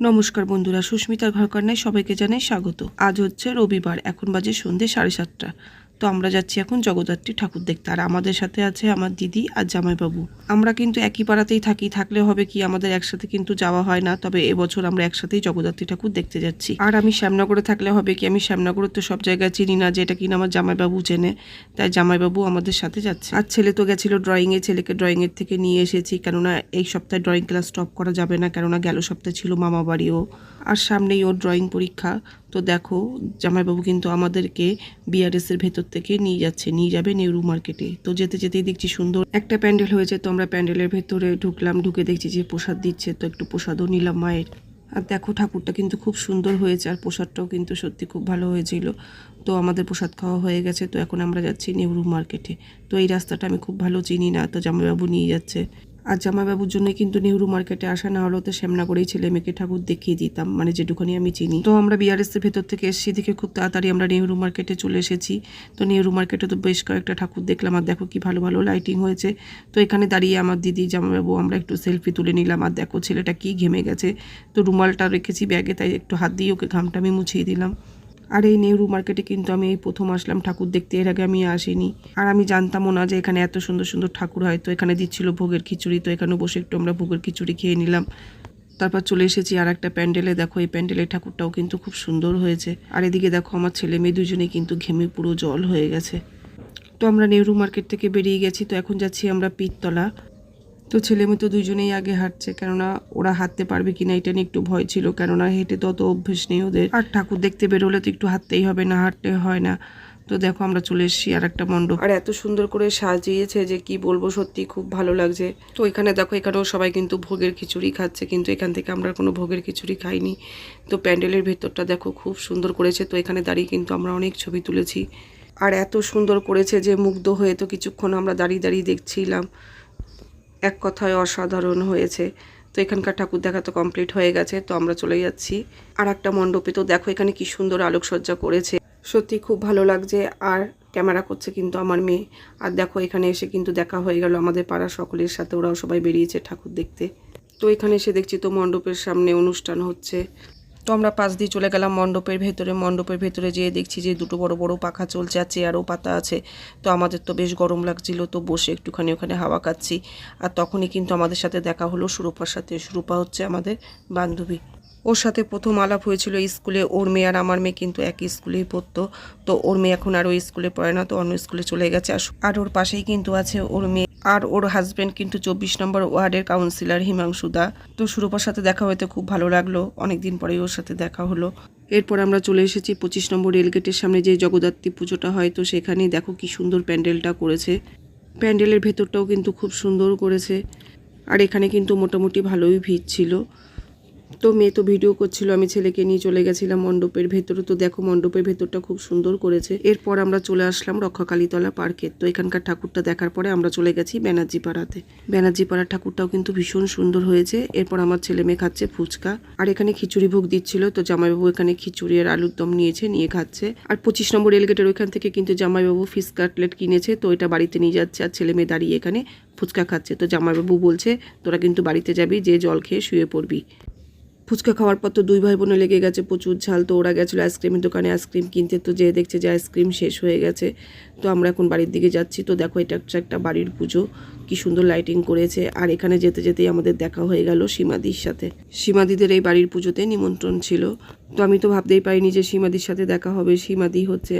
নমস্কার বন্ধুরা, সুস্মিতার ঘরকন্যায় সবাইকে জানাই স্বাগত। আজ হচ্ছে রবিবার, এখন বাজে সন্ধে সাড়ে সাতটা। তো আমরা যাচ্ছি এখন জগদ্ধাত্রী ঠাকুর দেখতে। আর আমাদের সাথে আছে আমার দিদি আর জামাইবাবু। আমরা কিন্তু একই পাড়াতেই থাকি থাকলে হবে কি আমাদের একসাথে কিন্তু যাওয়া হয় না, তবে এবছর আমরা একসাথেই জগদ্ধাত্রী ঠাকুর দেখতে যাচ্ছি। আর আমি শ্যামনগরে থাকলে হবে কি, আমি শ্যামনগরের তো সব জায়গায় চিনি না, যেটা কিনা আমার জামাইবাবু চেনে, তাই জামাইবাবু আমাদের সাথে যাচ্ছে। আর ছেলে তো গেছিল ড্রয়িংয়ে ছেলেকে ড্রয়িংয়ের থেকে নিয়ে এসেছি, কেননা এই সপ্তাহে ড্রয়িং ক্লাস স্টপ করা যাবে না, কেননা গেল সপ্তাহে ছিল মামা বাড়িও আর সামনেই ওর ড্রয়িং পরীক্ষা। তো দেখো, জামাইবাবু কিন্তু আমাদেরকে বিআরএস এর ভেতর থেকে নিয়ে যাচ্ছে, নিয়ে যাবে নেহরু মার্কেটে তো যেতে যেতেই দেখছি সুন্দর একটা প্যান্ডেল হয়েছে, তো আমরা প্যান্ডেলের ভেতরে ঢুকলাম, ঢুকে দেখছি যে প্রসাদ দিচ্ছে, তো একটু প্রসাদও নিলাম মায়ের। আর দেখো ঠাকুরটা কিন্তু খুব সুন্দর হয়েছে, আর প্রসাদটাও কিন্তু সত্যি খুব ভালো হয়েছিল। তো আমাদের প্রসাদ খাওয়া হয়ে গেছে, তো এখন আমরা যাচ্ছি নেহরু মার্কেটে তো এই রাস্তাটা আমি খুব ভালো চিনি না, তো জামাইবাবু নিয়ে যাচ্ছে। আর জামাইবাবুর জন্য কিন্তু নেহরু মার্কেটে আসা না হলেও তো শ্যামনগরেই ছেলে মেয়েকে ঠাকুর দেখিয়ে দিতাম। মানে যেটুখানি আমি চিনি। তো আমরা বিআরএস এর ভেতর থেকে এসেছি দেখে খুব তাড়াতাড়ি আমরা নেহরু মার্কেটে চলে এসেছি। তো নেহরু মার্কেটে তো বেশ কয়েকটা ঠাকুর দেখলাম আর দেখো কি ভালো ভালো লাইটিং হয়েছে। তো এখানে দাঁড়িয়ে আমার দিদি, জামাইবাবু, আমরা একটু সেলফি তুলে নিলাম আর দেখো ছেলেটা কি ঘেমে গেছে। তো রুমালটা রেখেছি ব্যাগে তাই একটু হাত দিয়ে ওকে ঘামটা আমি মুছিয়ে দিলাম। আর এই নেহরু মার্কেটে কিন্তু আমি এই প্রথম আসলাম। ঠাকুর দেখতে, এর আগে আমি আসিনি। আর আমি জানতামও না যে এখানে এত সুন্দর সুন্দর ঠাকুর হয়। তো এখানে দিচ্ছিল ভোগের খিচুড়ি, তো এখানে বসে একটু আমরা ভোগের খিচুড়ি খেয়ে নিলাম। তারপর চলে এসেছি আর একটা প্যান্ডেলে। দেখো, এই প্যান্ডেলের ঠাকুরটাও কিন্তু খুব সুন্দর হয়েছে। আর এদিকে দেখো, আমার ছেলে মেয়ে দুজনেই কিন্তু ঘেমে পুরো জল হয়ে গেছে। তো আমরা নেহরু মার্কেট থেকে বেরিয়ে গেছি। তো এখন যাচ্ছি আমরা পীরতলা তো ছেলে মেয়ে তো দুজনেই আগে হাঁটছে, কেননা ওরা হাঁটতে পারবে কিনা এটা নিয়ে একটু ভয় ছিল, কেননা হেঁটে তো অত অভ্যেস নেই ওদের। আর ঠাকুর দেখতে বেরোলে তো একটু হাঁটতেই হবে না, হাঁটতে হয় না। তো দেখো আমরা চলে এসেছি আর একটা মণ্ডপ। আর এত সুন্দর করে সাজিয়েছে যে কি বলব, সত্যি খুব ভালো লাগছে। তো এখানে দেখো, এখানেও সবাই কিন্তু ভোগের খিচুড়ি খাচ্ছে, কিন্তু এখান থেকে আমরা কোনো ভোগের খিচুড়ি খাইনি। তো প্যান্ডেলের ভেতরটা দেখো, খুব সুন্দর করেছে। তো এখানে দাঁড়িয়ে কিন্তু আমরা অনেক ছবি তুলেছি। আর এত সুন্দর করেছে যে মুগ্ধ হয়ে তো কিছুক্ষণ আমরা দাঁড়িয়ে দাঁড়িয়ে দেখছিলাম। এক কথায় অসাধারণ হয়েছে। তো এখানকার ঠাকুর দেখা তো কমপ্লিট হয়ে গেছে, তো আমরা চলে যাচ্ছি। আর একটা মণ্ডপে তো দেখো এখানে কি সুন্দর আলোকসজ্জা করেছে। সত্যি খুব ভালো লাগছে, আর ক্যামেরা করছে কিন্তু আমার মেয়ে। আর দেখো এখানে এসে কিন্তু দেখা হয়ে গেল আমাদের পাড়া সকলের সাথে, ওরাও সবাই বেরিয়েছে ঠাকুর দেখতে। তো এখানে এসে দেখছি তো মণ্ডপের সামনে অনুষ্ঠান হচ্ছে। তো আমরা পাশ দিয়ে চলে গেলাম মণ্ডপের ভেতরে। মণ্ডপের ভেতরে যেয়ে দেখছি যে দুটো বড় বড় পাখা চলছে আর চেয়ারও পাতা আছে। তো আমাদের তো বেশ গরম লাগছিল, তো বসে একটুখানি ওখানে হাওয়া খাচ্ছি। আর তখনই কিন্তু আমাদের সাথে দেখা হলো সুরূপার সাথে। সুরূপা হচ্ছে আমাদের বান্ধবী। ওর সাথে প্রথম আলাপ হয়েছিল স্কুলে। ওর মেয়ে আর আমার মেয়ে কিন্তু একই স্কুলেই পড়তো। তো ওর মেয়ে এখন আর ওই স্কুলে পড়ে না, তো অন্য স্কুলে চলে গেছে। আর ওর পাশেই কিন্তু আছে ওর মেয়ে আর ওর হাজবেন্ড কিন্তু চব্বিশ নম্বর ওয়ার্ডের কাউন্সিলর হিমাংশু দা তো সুরূপার সাথে দেখা হতে খুব ভালো লাগল। অনেকদিন পরেই ওর সাথে দেখা হলো। এরপর আমরা চলে এসেছি পঁচিশ নম্বর রেলগেটের সামনে যে জগদ্ধাত্রী পুজোটা হয়, তো সেখানেই দেখো কি সুন্দর প্যান্ডেলটা করেছে। প্যান্ডেলের ভেতরটাও কিন্তু খুব সুন্দর করেছে। আর এখানে কিন্তু মোটামুটি ভালোই ভিড় ছিল। তো মেয়ে তো ভিডিও করছিল, আমি ছেলেকে নিয়ে চলে গেছিলাম মণ্ডপের ভেতরে। তো দেখো মণ্ডপের ভেতরটা খুব সুন্দর করেছে। এরপর আমরা চলে আসলাম রক্ষাকালীতলা পার্কে। তো এখানকার ঠাকুরটা দেখার পরে আমরা চলে গেছি ব্যানার্জি পাড়াতে। ব্যানার্জি পাড়ার ঠাকুরটাও কিন্তু ভীষণ সুন্দর হয়েছে। এরপর আমার ছেলে মেয়ে খাচ্ছে ফুচকা। আর এখানে খিচুড়ি ভোগ দিচ্ছিল, তো জামাইবাবু এখানে খিচুড়ি আর আলুর দম নিয়েছে, নিয়ে খাচ্ছে। আর পঁচিশ নম্বর রেলগেটের ওইখান থেকে কিন্তু জামাইবাবু ফিস কাটলেট কিনেছে, তো এটা বাড়িতে নিয়ে যাচ্ছে আর ছেলে মেয়ে দাঁড়িয়ে এখানে ফুচকা খাচ্ছে। তো জামাইবাবু বলছে, তোরা কিন্তু বাড়িতে যাবি, যে জল খেয়ে শুয়ে পড়বি। ফুচকা খাওয়ার পর তো দুই ভাই বোনে লেগে গেছে, প্রচুর ঝাল তো ওরা গেছিল আইসক্রিমের দোকানে, আইসক্রিম কিনতে, তো যেয়ে দেখছে যে আইসক্রিম শেষ হয়ে গেছে। তো আমরা এখন বাড়ির দিকে যাচ্ছি, তো দেখো এটা একটা একটা বাড়ির পুজো, কি সুন্দর লাইটিং করেছে। আর এখানে যেতে যেতেই আমাদের দেখা হয়ে গেল সীমাদির সাথে। সীমাদিদের এই বাড়ির পুজোতে নিমন্ত্রণ ছিল। তো আমি তো ভাবতেই পারিনি যে সীমাদির সাথে দেখা হবে। সীমাদি হচ্ছে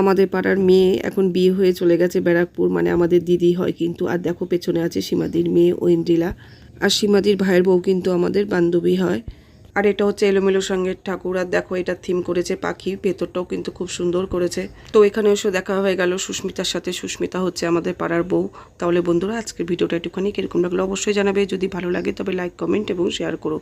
আমাদের পাড়ার মেয়ে, এখন বিয়ে হয়ে চলে গেছে ব্যারাকপুর মানে আমাদের দিদি হয় কিন্তু। আর দেখো পেছনে আছে সীমাদির মেয়ে ঐন্দ্রিলা আর সীমাদির ভাইয়ের বউ কিন্তু আমাদের বান্ধবী হয়। আর এটা হচ্ছে এলোমেলো সঙ্গে ঠাকুর, আর দেখো এটা থিম করেছে পাখি, ভেতরটাও কিন্তু খুব সুন্দর করেছে। তো এখানে এসে দেখা হয়ে গেল সুস্মিতার সাথে। সুস্মিতা হচ্ছে আমাদের পাড়ার বউ। তাহলে বন্ধুরা, আজকের ভিডিওটা একটুখানি কীরকম লাগল অবশ্যই জানাবে। যদি ভালো লাগে তবে লাইক কমেন্ট এবং শেয়ার করো।